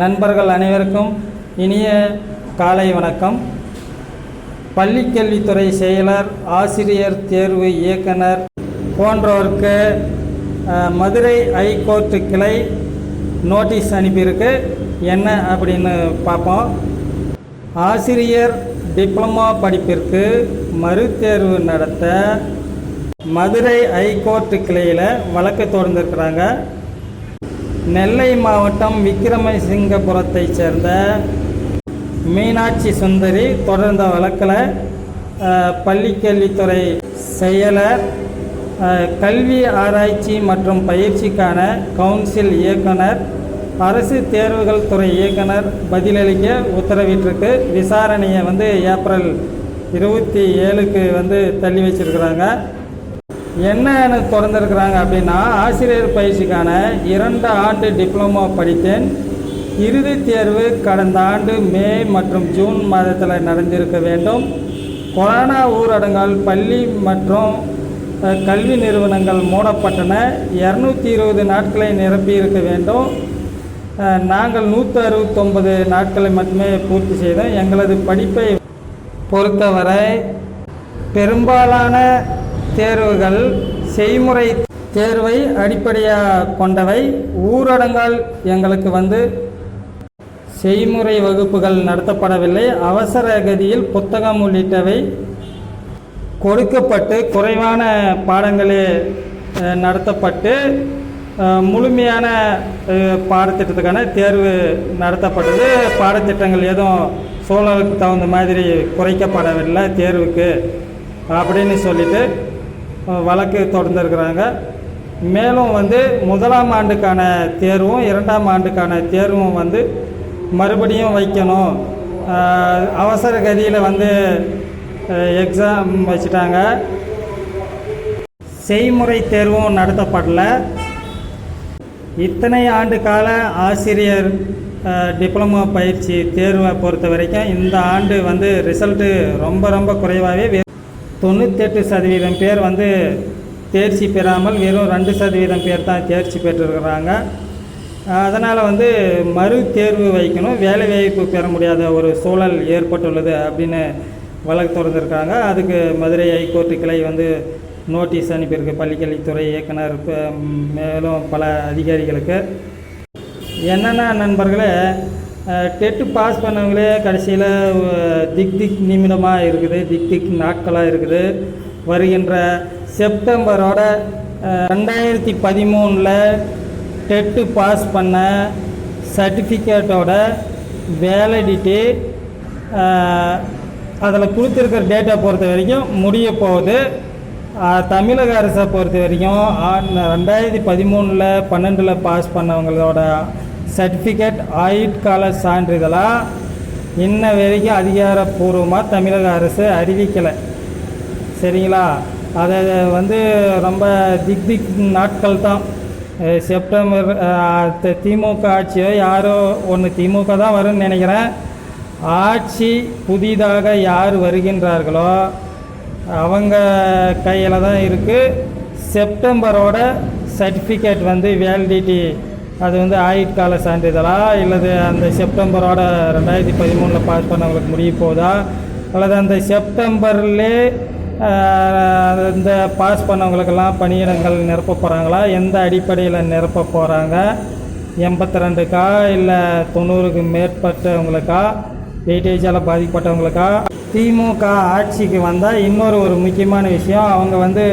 நண்பர்கள் அனைவருக்கும் இனிய காலை வணக்கம். பள்ளிக்கல்வித்துறை செயலர் ஆசிரியர் தேர்வு இயக்குனர் போன்றோருக்கு மதுரை ஐகோர்ட்டு கிளை நோட்டீஸ் அனுப்பியிருக்கு. என்ன அப்படின்னு பார்ப்போம். ஆசிரியர் டிப்ளமா படிப்பிற்கு மறுதேர்வு நடத்த மதுரை ஐகோர்ட்டு கிளையில் வழக்கு தொடர்ந்துருக்கிறாங்க நெல்லை மாவட்டம் விக்கிரமசிங்கபுரத்தைச் சேர்ந்த மீனாட்சி சுந்தரி தொடர்ந்த வழக்கில் பள்ளிக்கல்வித்துறை செயலர் கல்வி ஆராய்ச்சி மற்றும் பயிற்சிக்கான கவுன்சில் இயக்குனர் அரசு தேர்வுகள் துறை இயக்குனர் பதிலளிக்க உத்தரவிட்டிருக்கு. விசாரணையை வந்து ஏப்ரல் இருபத்தி ஏழுக்கு வந்து தள்ளி வச்சிருக்கிறாங்க. என்ன எனக்கு திறந்துருக்குறாங்க அப்படின்னா ஆசிரியர் பயிற்சிக்கான இரண்டு ஆண்டு டிப்ளமோ படித்தேன். இறுதித் தேர்வு கடந்த ஆண்டு மே மற்றும் ஜூன் மாதத்தில் நடந்திருக்க வேண்டும். கொரோனா ஊரடங்கால் பள்ளி மற்றும் கல்வி நிறுவனங்கள் மூடப்பட்டன. இரநூத்தி இருபது நாட்களை நிரப்பியிருக்க வேண்டும். நாங்கள் நூற்றி அறுபத்தொம்பது நாட்களை மட்டுமே பூர்த்தி செய்தோம். எங்களது படிப்பை பொறுத்தவரை பெரும்பாலான தேர்வுகள் செய்முறை தேர்வை அடிப்படையாக கொண்டவை. ஊரடங்கால் எங்களுக்கு வந்து செய்முறை வகுப்புகள் நடத்தப்படவில்லை. அவசர கதியில் புத்தகம் உள்ளிட்டவை கொடுக்கப்பட்டு குறைவான பாடங்களே நடத்தப்பட்டு முழுமையான பாடத்திட்டத்துக்கான தேர்வு நடத்தப்பட்டது. பாடத்திட்டங்கள் எதுவும் சூழலுக்கு தகுந்த மாதிரி குறைக்கப்படவில்லை தேர்வுக்கு அப்படின்னு சொல்லிட்டு வழக்கு தொடர்ந்துருக்கிறாங்க. மேலும் வந்து முதலாம் ஆண்டுக்கான தேர்வும் இரண்டாம் ஆண்டுக்கான தேர்வும் வந்து மறுபடியும் வைக்கணும். அவசர கதியில் வந்து எக்ஸாம் வச்சுட்டாங்க. செய்முறை தேர்வும் நடத்தப்படல. இத்தனை ஆண்டு கால ஆசிரியர் டிப்ளமோ பயிற்சி தேர்வை பொறுத்த வரைக்கும் இந்த ஆண்டு வந்து ரிசல்ட்டு ரொம்ப ரொம்ப குறைவாகவே தொண்ணூத்தெட்டு சதவீதம் பேர் வந்து தேர்ச்சி பெறாமல் வெறும் ரெண்டு சதவீதம் பேர் தான் தேர்ச்சி பெற்றிருக்கிறாங்க. அதனால் வந்து மறு தேர்வு வைக்கணும். வேலை வாய்ப்பு பெற முடியாத ஒரு சூழல் ஏற்பட்டுள்ளது அப்படின்னு வழக்கு தொடர்ந்துருக்காங்க அதுக்கு மதுரை ஹைகோர்ட்டு கிளை வந்து நோட்டீஸ் அனுப்பியிருக்கு. பள்ளிக்கல்வித்துறை இயக்குனர் மேலும் பல அதிகாரிகளுக்கு. என்னென்ன நண்பர்களே டெட்டு பாஸ் பண்ணவங்களே கடைசியில் திக் திக் நிமிடமாக இருக்குது திக் திக் நாட்களாக இருக்குது. வருகின்ற செப்டம்பரோட ரெண்டாயிரத்தி பதிமூணில் டெட்டு பாஸ் பண்ண சர்டிஃபிகேட்டோட வேலிடிட்டி அதில் கொடுத்துருக்கிற டேட்டா பொறுத்த வரைக்கும் முடிய போகுது. தமிழக அரசை பொறுத்த வரைக்கும் ரெண்டாயிரத்தி பதிமூணில் பன்னெண்டில் பாஸ் பண்ணவங்களோட சர்டிஃபிகேட் ஆயுட்கால சான்றிதழாக இன்ன வரைக்கும் அதிகாரப்பூர்வமாக தமிழக அரசு அறிவிக்கலை. சரிங்களா? அதை வந்து ரொம்ப திக் திக் நாட்கள் தான். செப்டம்பர் திமுக ஆட்சியோ யாரோ ஒன்று திமுக தான் வரும்னு நினைக்கிறேன். ஆட்சி புதிதாக யார் வருகின்றார்களோ அவங்க கையில் தான் இருக்குது செப்டம்பரோட சர்டிஃபிகேட் வந்து வேலிடிட்டி அது வந்து ஆயுட்கால சான்றிதழா இல்லது அந்த செப்டம்பரோட ரெண்டாயிரத்தி பதிமூணில் பாஸ் பண்ணவங்களுக்கு முடிய போதா? அல்லது அந்த செப்டம்பர்லே இந்த பாஸ் பண்ணவங்களுக்கெல்லாம் பணியிடங்கள் நிரப்ப போகிறாங்களா எந்த அடிப்படையில் நிரப்ப போகிறாங்க எண்பத்தி ரெண்டுக்கா இல்லை தொண்ணூறுக்கு மேற்பட்டவங்களுக்கா? வெயிட்டேஜால் பாதிக்கப்பட்டவங்களுக்கா? திமுக ஆட்சிக்கு வந்தால் இன்னொரு ஒரு முக்கியமான விஷயம். அவங்க வந்து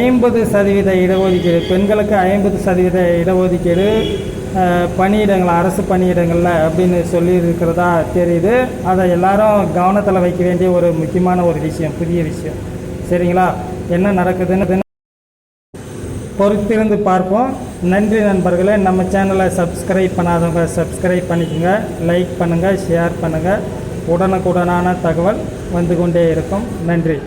ஐம்பது சதவீத இடஒதுக்கீடு பெண்களுக்கு ஐம்பது சதவீத இடஒதுக்கீடு பணியிடங்கள் அரசு பணியிடங்களில் அப்படின்னு சொல்லி இருக்கிறதா தெரியுது. அதை எல்லாரும் கவனத்தில் வைக்க வேண்டிய ஒரு முக்கியமான ஒரு விஷயம் புதிய விஷயம். சரிங்களா? என்ன நடக்குதுன்னு பொறுத்திருந்து பார்ப்போம். நன்றி நண்பர்களே. நம்ம சேனலை சப்ஸ்கிரைப் பண்ணாதவங்க சப்ஸ்கிரைப் பண்ணிக்கோங்க லைக் பண்ணுங்கள் ஷேர் பண்ணுங்கள் உடனுக்குடனான தகவல் வந்து கொண்டே இருக்கும். நன்றி.